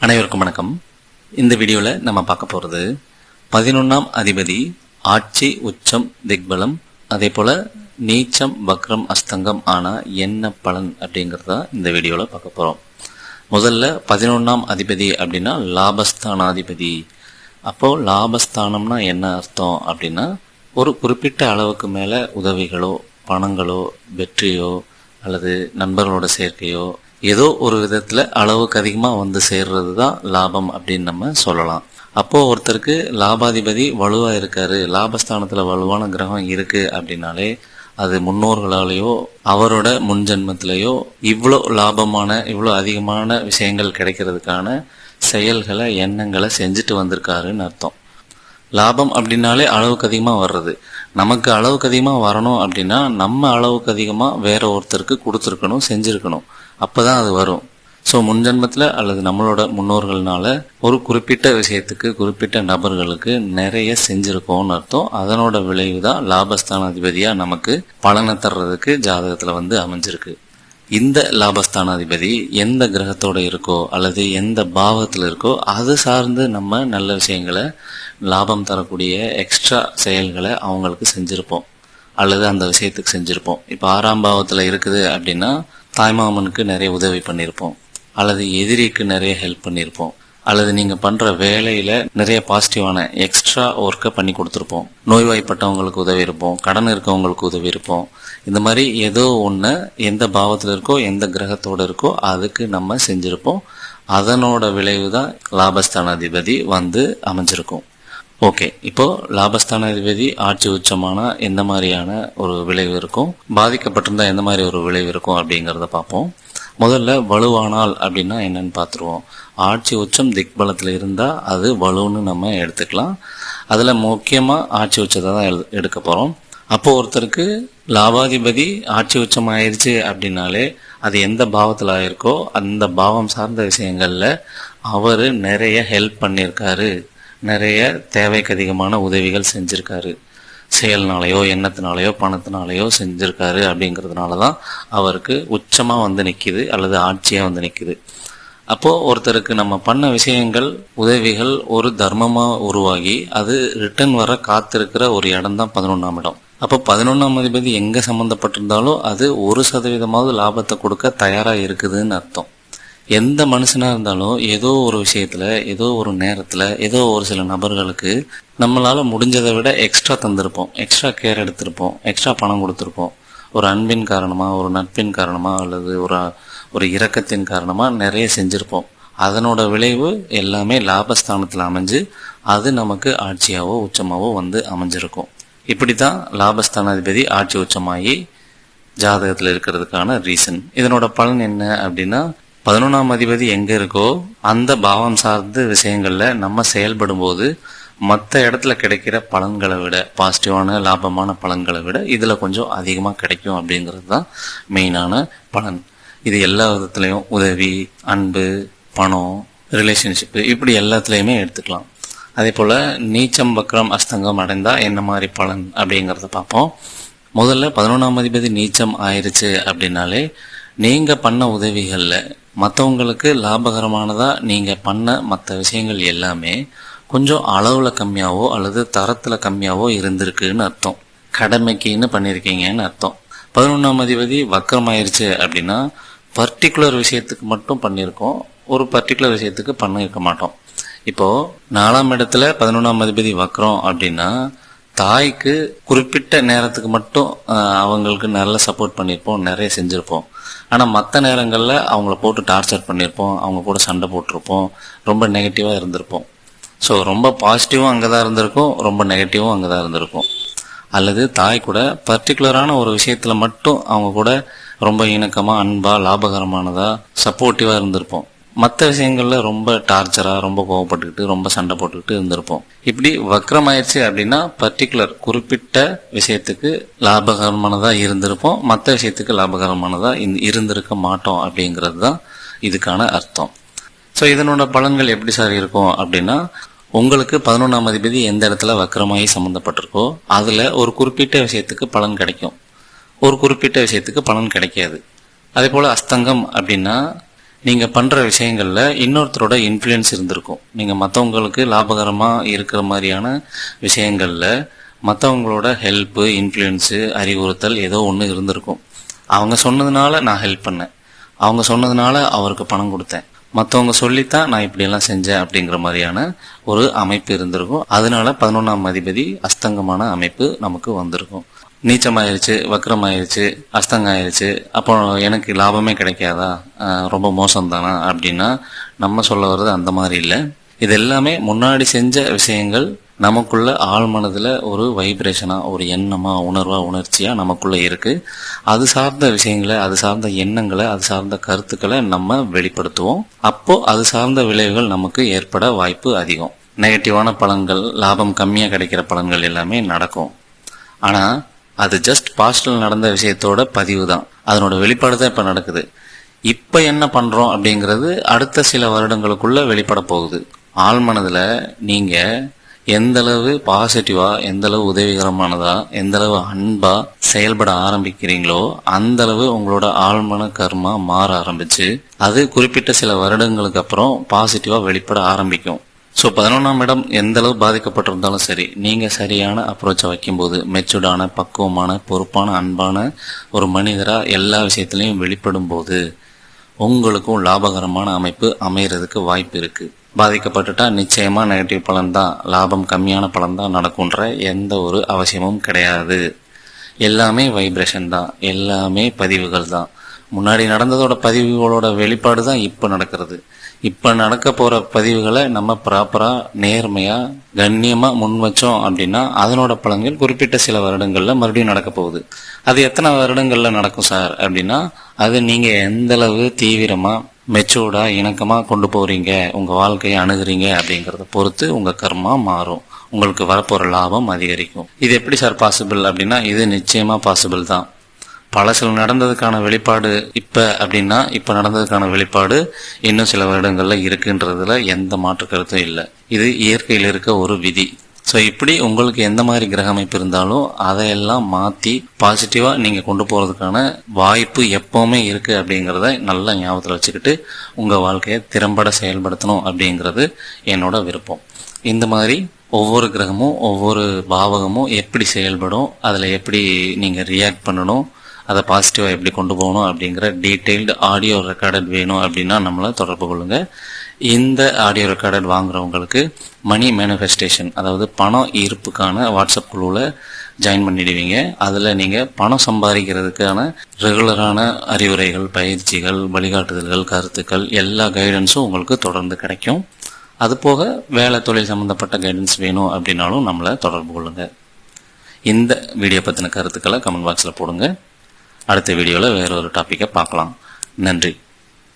அனைவருக்கும் வணக்கம். இந்த வீடியோவில் நம்ம பார்க்க போகிறது பதினொன்றாம் அதிபதி ஆட்சி உச்சம் திக்பலம் அதே போல் நீச்சம் வக்ரம் அஸ்தங்கம் ஆனால் என்ன பலன் அப்படிங்கிறத இந்த வீடியோவில் பார்க்க போகிறோம் முதல்ல பதினொன்றாம் அதிபதி அப்படின்னா லாபஸ்தானாதிபதி. அப்போது லாபஸ்தானம்னா என்ன அர்த்தம் அப்படின்னா ஒரு குறிப்பிட்ட அளவுக்கு மேலே உதவிகளோ பணங்களோ வெற்றியோ அல்லது நண்பர்களோட சேர்க்கையோ ஏதோ ஒரு விதத்தில் அளவுக்கு அதிகமாக வந்து சேர்றது தான் லாபம் அப்படின்னு நம்ம சொல்லலாம். அப்போது ஒருத்தருக்கு லாபாதிபதி வலுவாக இருக்காரு லாபஸ்தானத்தில் வலுவான கிரகம் இருக்கு அப்படின்னாலே அது முன்னோர்களாலேயோ அவரோட முன்ஜென்மத்திலேயோ இவ்வளோ லாபமான இவ்வளோ அதிகமான விஷயங்கள் கிடைக்கிறதுக்கான செயல்களை எண்ணங்களை செஞ்சுட்டு வந்திருக்காருன்னு அர்த்தம். லாபம் அப்படின்னாலே அளவுக்கு அதிகமாக வர்றது. நமக்கு அளவுக்கு அதிகமாக வரணும் அப்படின்னா நம்ம அளவுக்கு அதிகமாக வேற ஒருத்தருக்கு கொடுத்துருக்கணும் செஞ்சுருக்கணும். அப்போ தான் அது வரும். ஸோ முன்ஜென்மத்தில் அல்லது நம்மளோட முன்னோர்கள்னால ஒரு குறிப்பிட்ட விஷயத்துக்கு குறிப்பிட்ட நபர்களுக்கு நிறைய செஞ்சுருக்கோம்னு அர்த்தம். அதனோட விளைவு தான் லாபஸ்தானாதிபதியாக நமக்கு பலனை தர்றதுக்கு ஜாதகத்தில் வந்து அமைஞ்சிருக்கு. இந்த லாபஸ்தானாதிபதி எந்த கிரகத்தோட இருக்கோ அல்லது எந்த பாவத்தில் இருக்கோ அது சார்ந்து நம்ம நல்ல விஷயங்களை லாபம் தரக்கூடிய எக்ஸ்ட்ரா செயல்களை அவங்களுக்கு செஞ்சுருப்போம். அல்லது அந்த விஷயத்துக்கு செஞ்சுருப்போம். இப்போ ஆறாம் பாவத்தில் இருக்குது அப்படின்னா தாய்மாமனுக்கு நிறைய உதவி பண்ணியிருப்போம் அல்லது எதிரிக்கு நிறைய ஹெல்ப் பண்ணியிருப்போம் அல்லது நீங்கள் பண்ணுற வேலையில் நிறைய பாசிட்டிவான எக்ஸ்ட்ரா ஒர்க்கை பண்ணி கொடுத்துருப்போம். நோய்வாய்ப்பட்டவங்களுக்கு உதவி இருப்போம். கடன் இருக்கவங்களுக்கு உதவி இருப்போம். இந்த மாதிரி ஏதோ ஒன்று எந்த பாவத்தில் இருக்கோ எந்த கிரகத்தோட இருக்கோ அதுக்கு நம்ம செஞ்சுருப்போம். அதனோட விளைவு தான் லாபஸ்தானாதிபதி வந்து அமைஞ்சிருக்கும். ஓகே. இப்போ லாபஸ்தானாதிபதி ஆட்சி உச்சமான எந்த மாதிரியான ஒரு விளைவு இருக்கும்? பாதிக்கப்பட்டிருந்தா எந்த மாதிரி ஒரு விளைவு இருக்கும் அப்படிங்கிறத பார்ப்போம். முதல்ல வலுவானால் அப்படின்னா என்னன்னு பார்த்துருவோம். ஆட்சி உச்சம் திக்பலத்தில் இருந்தால் அது வலுன்னு நம்ம எடுத்துக்கலாம். அதில் முக்கியமாக ஆட்சி உச்சத்தை தான் எடுக்க போகிறோம் அப்போ ஒருத்தருக்கு லாபாதிபதி ஆட்சி உச்சம் ஆயிடுச்சு அப்படின்னாலே அது எந்த பாவத்தில் ஆயிருக்கோ அந்த பாவம் சார்ந்த விஷயங்களில் அவர் நிறைய ஹெல்ப் பண்ணியிருக்காரு. நிறைய தேவைக்கு அதிகமான உதவிகள் செஞ்சுருக்காரு. செயல்னாலேயோ எண்ணத்தினாலேயோ பணத்தினாலேயோ செஞ்சுருக்காரு அப்படிங்கிறதுனால தான் அவருக்கு உச்சமாக வந்து நிற்கிது அல்லது ஆட்சியாக வந்து நிற்கிது அப்போது ஒருத்தருக்கு நம்ம பண்ண விஷயங்கள் உதவிகள் ஒரு தர்மமாக உருவாகி அது ரிட்டர்ன் வர காத்திருக்கிற ஒரு இடம் தான் பதினொன்றாம் இடம். அப்போ பதினொன்றாம் அதிபதி எங்கே சம்மந்தப்பட்டிருந்தாலும் அது ஒரு சதவீதமாவது லாபத்தை கொடுக்க தயாராக இருக்குதுன்னு அர்த்தம். எந்த மனுஷனாக இருந்தாலும் ஏதோ ஒரு விஷயத்தில் ஏதோ ஒரு நேரத்தில் ஏதோ ஒரு சில நபர்களுக்கு நம்மளால் முடிஞ்சதை விட எக்ஸ்ட்ரா தந்திருப்போம். எக்ஸ்ட்ரா கேர் எடுத்திருப்போம். எக்ஸ்ட்ரா பணம் கொடுத்துருப்போம். ஒரு அன்பின் காரணமாக ஒரு நட்பின் காரணமாக அல்லது ஒரு ஒரு இரக்கத்தின் காரணமாக நிறைய செஞ்சுருப்போம். அதனோட விளைவு எல்லாமே லாபஸ்தானத்தில் அமைஞ்சு அது நமக்கு ஆட்சியாவோ உச்சமாவோ வந்து அமைஞ்சிருக்கும். இப்படி தான் லாபஸ்தானாதிபதி ஆட்சி உச்சமாகி ஜாதகத்தில் இருக்கிறதுக்கான ரீசன் இதனோட பலன் என்ன அப்படின்னா பதினொன்றாம் அதிபதி எங்கே இருக்கோ அந்த பாவம் சார்ந்த விஷயங்களில் நம்ம செயல்படும் போது மற்ற இடத்துல கிடைக்கிற பலன்களை விட பாசிட்டிவான லாபமான பலன்களை விட இதில் கொஞ்சம் அதிகமாக கிடைக்கும் அப்படிங்கிறது தான் மெயினான பலன். இது எல்லா விதத்துலேயும் உதவி அன்பு பணம் ரிலேஷன்ஷிப்பு இப்படி எல்லாத்துலேயுமே எடுத்துக்கலாம். அதே போல் நீச்சம் வக்ரம் அஸ்தங்கம் அடைந்தால் என்ன மாதிரி பலன் அப்படிங்கிறத பார்ப்போம். முதல்ல பதினொன்றாம் அதிபதி நீச்சம் ஆயிடுச்சு அப்படின்னாலே நீங்கள் பண்ண உதவிகளில் மற்றவங்களுக்கு லாபகரமானதாக நீங்கள் பண்ண மற்ற விஷயங்கள் எல்லாமே கொஞ்சம் அளவில் கம்மியாகவோ அல்லது தரத்தில் கம்மியாகவோ இருந்திருக்குன்னு அர்த்தம். கடமைக்குன்னு பண்ணியிருக்கீங்கன்னு அர்த்தம். பதினொன்றாம் அதிபதி வக்கரமாயிருச்சு அப்படின்னா பர்டிகுலர் விஷயத்துக்கு மட்டும் பண்ணியிருக்கோம் ஒரு பர்டிகுலர் விஷயத்துக்கு பண்ணியிருக்க மாட்டோம். இப்போது நாலாம் இடத்துல பதினொன்றாம் அதிபதி வக்கரம் அப்படின்னா தாய்க்கு குறிப்பிட்ட நேரத்துக்கு மட்டும் அவங்களுக்கு நல்ல சப்போர்ட் பண்ணியிருப்போம் நிறைய செஞ்சுருப்போம். ஆனால் மற்ற நேரங்களில் அவங்கள போட்டு டார்ச்சர் பண்ணியிருப்போம் அவங்க கூட சண்டை போட்டிருப்போம் ரொம்ப நெகட்டிவாக இருந்திருப்போம். ஸோ ரொம்ப பாசிட்டிவும் அங்கே தான் இருந்திருக்கும் ரொம்ப நெகட்டிவும் அங்கே தான் இருந்திருக்கும். அல்லது தாய் கூட பர்டிகுலரான ஒரு விஷயத்தில் மட்டும் அவங்க கூட ரொம்ப இணக்கமாக அன்பாக லாபகரமானதாக சப்போர்ட்டிவாக இருந்திருப்போம். மற்ற விஷயங்களில் ரொம்ப டார்ச்சராக ரொம்ப கோவப்பட்டுக்கிட்டு ரொம்ப சண்டை போட்டுக்கிட்டு இருந்திருப்போம். இப்படி வக்ரமாயிடுச்சு அப்படின்னா பர்டிகுலர் குறிப்பிட்ட விஷயத்துக்கு லாபகரமானதாக இருந்திருப்போம். மற்ற விஷயத்துக்கு லாபகரமானதாக இருந்திருக்க மாட்டோம் அப்படிங்கிறது தான் இதுக்கான அர்த்தம். ஸோ இதனோட பலன்கள் எப்படி சார் இருக்கும் அப்படின்னா உங்களுக்கு பதினொன்றாம் அதிபதி எந்த இடத்துல வக்கரமாகி சம்மந்தப்பட்டிருக்கோ அதில் ஒரு குறிப்பிட்ட விஷயத்துக்கு பலன் கிடைக்கும். ஒரு குறிப்பிட்ட விஷயத்துக்கு பலன் கிடைக்காது. அதே போல் அஸ்தங்கம் அப்படின்னா நீங்கள் பண்ணுற விஷயங்களில் இன்னொருத்தரோட இன்ஃப்ளூயன்ஸ் இருந்திருக்கும். நீங்கள் மற்றவங்களுக்கு லாபகரமாக இருக்கிற மாதிரியான விஷயங்களில் மற்றவங்களோட ஹெல்ப்பு இன்ஃப்ளூயன்ஸு அறிவுறுத்தல் ஏதோ ஒன்று இருந்திருக்கும். அவங்க சொன்னதுனால நான் ஹெல்ப் பண்ணேன். அவங்க சொன்னதுனால அவருக்கு பணம் கொடுத்தேன். மற்றவங்க சொல்லித்தான் நான் இப்படியெல்லாம் செஞ்சேன் அப்படிங்கிற மாதிரியான ஒரு அமைப்பு இருந்திருக்கும். அதனால பதினொன்றாம் அதிபதி அஸ்தங்கமான அமைப்பு நமக்கு வந்திருக்கும். நீச்சமாயிருச்சு வக்கரமாயிருச்சு அஸ்தங்காயிருச்சு அப்போ எனக்கு லாபமே கிடைக்காதா? ரொம்ப மோசம் தானா அப்படின்னா நம்ம சொல்ல வர்றது அந்த மாதிரி இல்லை. இது எல்லாமே முன்னாடி செஞ்ச விஷயங்கள் நமக்குள்ள ஆழ் மனதில் ஒரு வைப்ரேஷனாக ஒரு எண்ணமாக உணர்வாக உணர்ச்சியாக நமக்குள்ளே இருக்குது அது சார்ந்த விஷயங்களை அது சார்ந்த எண்ணங்களை அது சார்ந்த கருத்துக்களை நம்ம வெளிப்படுத்துவோம். அப்போது அது சார்ந்த விளைவுகள் நமக்கு ஏற்பட வாய்ப்பு அதிகம். நெகட்டிவான பலன்கள் லாபம் கம்மியாக கிடைக்கிற பலன்கள் எல்லாமே நடக்கும். ஆனால் அது ஜஸ்ட் பாஸ்டில் நடந்த விஷயத்தோட பதிவு தான் அதனோட வெளிப்பாடு தான் இப்போ நடக்குது. இப்போ என்ன பண்ணுறோம் அப்படிங்கிறது அடுத்த சில வருடங்களுக்குள்ள வெளிப்பட போகுது. ஆழ்மனதில் நீங்கள் எந்தளவு பாசிட்டிவாக எந்தளவு உதவிகரமானதாக எந்தளவு அன்பாக செயல்பட ஆரம்பிக்கிறீங்களோ அந்த அளவு உங்களோட ஆழ்மன கர்மா மாற ஆரம்பிச்சு அது குறிப்பிட்ட சில வருடங்களுக்கு அப்புறம் பாசிட்டிவாக வெளிப்பட ஆரம்பிக்கும். ஸோ பதினொன்றாம் இடம் எந்த அளவு பாதிக்கப்பட்டிருந்தாலும் சரி நீங்கள் சரியான அப்ரோச்சை வைக்கும்போது மெச்சூர்டான பக்குவமான பொறுப்பான அன்பான ஒரு மனிதராக எல்லா விஷயத்துலையும் வெளிப்படும் போது உங்களுக்கும் லாபகரமான அமைப்பு அமைகிறதுக்கு வாய்ப்பு இருக்குது பாதிக்கப்பட்டுட்டா நிச்சயமாக நெகட்டிவ் பலன் தான் லாபம் கம்மியான பலன் தான் நடக்குன்ற எந்த ஒரு அவசியமும் கிடையாது. எல்லாமே வைப்ரேஷன் தான் எல்லாமே பதிவுகள் தான். முன்னாடி நடந்ததோட பதிவுகளோட வெளிப்பாடு தான் இப்போ நடக்கிறது. இப்போ நடக்க போகிற பதிவுகளை நம்ம ப்ராப்பராக நேர்மையாக கண்ணியமாக முன் வச்சோம் அப்படின்னா அதனோட பலன்கள் குறிப்பிட்ட சில வருடங்களில் மறுபடியும் நடக்க போகுது. அது எத்தனை வருடங்களில் நடக்கும் சார் அப்படின்னா அது நீங்கள் எந்தளவு தீவிரமாக மெச்சூர்டாக இணக்கமாக கொண்டு போகிறீங்க உங்கள் வாழ்க்கையை அணுகுறீங்க அப்படிங்கிறத பொறுத்து உங்கள் கர்மா மாறும். உங்களுக்கு வரப்போகிற லாபம் அதிகரிக்கும். இது எப்படி சார் பாசிபிள் அப்படின்னா இது நிச்சயமாக பாசிபிள் தான். பழசில் நடந்ததுக்கான வெளிப்பாடு இப்ப அப்படின்னா இப்ப நடந்ததுக்கான வெளிப்பாடு இன்னும் சில வருடங்கள்ல இருக்குன்றதுல எந்த மாற்று கருத்தும் இல்லை. இது இயற்கையில் இருக்க ஒரு விதி. ஸோ இப்படி உங்களுக்கு எந்த மாதிரி கிரக அமைப்பு இருந்தாலும் அதையெல்லாம் மாற்றி பாசிட்டிவாக நீங்கள் கொண்டு போகிறதுக்கான வாய்ப்பு எப்போவுமே இருக்குது அப்படிங்கிறத நல்லா ஞாபகத்தில் வச்சுக்கிட்டு உங்கள் வாழ்க்கையை திறம்பட செயல்படுத்தணும் அப்படிங்கிறது என்னோட விருப்பம். இந்த மாதிரி ஒவ்வொரு கிரகமும் ஒவ்வொரு பாவகமும் எப்படி செயல்படும் அதில் எப்படி நீங்கள் ரியாக்ட் பண்ணணும் அதை பாசிட்டிவாக எப்படி கொண்டு போகணும் அப்படிங்கிற டீட்டெயில்டு ஆடியோ ரெக்கார்டட் வேணும் அப்படின்னா நம்மளை தொடர்பு கொள்ளுங்க. இந்த ஆடியோ ரெக்கார்டட் வாங்குறவங்களுக்கு மணி மேனிஃபெஸ்டேஷன் அதாவது பணம் ஈர்ப்புக்கான வாட்ஸ்அப் குழுவில் ஜாயின் பண்ணிடுவீங்க. அதில் நீங்கள் பணம் சம்பாதிக்கிறதுக்கான ரெகுலரான அறிவுரைகள் பயிற்சிகள் வழிகாட்டுதல்கள் கருத்துக்கள் எல்லா கைடன்ஸும் உங்களுக்கு தொடர்ந்து கிடைக்கும். அது போக வேலை தொழில் சம்மந்தப்பட்ட கைடன்ஸ் வேணும் அப்படின்னாலும் நம்மளை தொடர்பு கொள்ளுங்கள் இந்த வீடியோ பற்றின கருத்துக்களை கமெண்ட் பாக்ஸில் போடுங்க. அடுத்த வீடியோவில் வேறொரு டாப்பிக்கை பார்க்கலாம். நன்றி.